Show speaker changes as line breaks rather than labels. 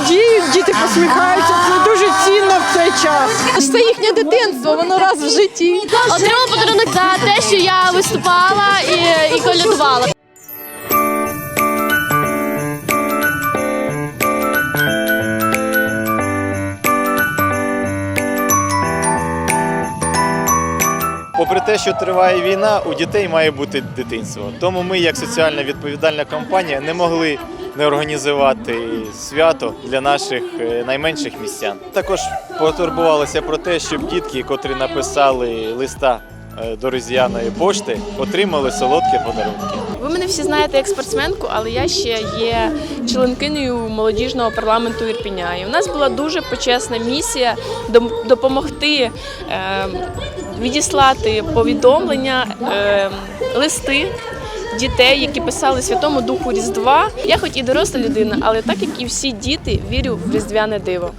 радіють, діти посміхаються. Це дуже цінно в цей час.
Це їхнє дитинство, воно раз в житті.
Отримала подарунок за те, що я виступала і, і колядувала.
Попри те, що триває війна, у дітей має бути дитинство. Тому ми, як соціально відповідальна компанія, не могли не організувати свято для наших е, найменших містян. Також потурбувалися про те, щоб дітки, котрі написали листа е, до Різдвяної пошти, отримали солодкі подарунки.
Ви мене всі знаєте як спортсменку, але я ще є членкинею молодіжного парламенту Ірпіня. І у нас була дуже почесна місія допомогти е, відіслати повідомлення, е, листи. Дітей, які писали Святому Духу Різдва. Я хоч і доросла людина, але так як і всі діти, вірю в різдвяне диво.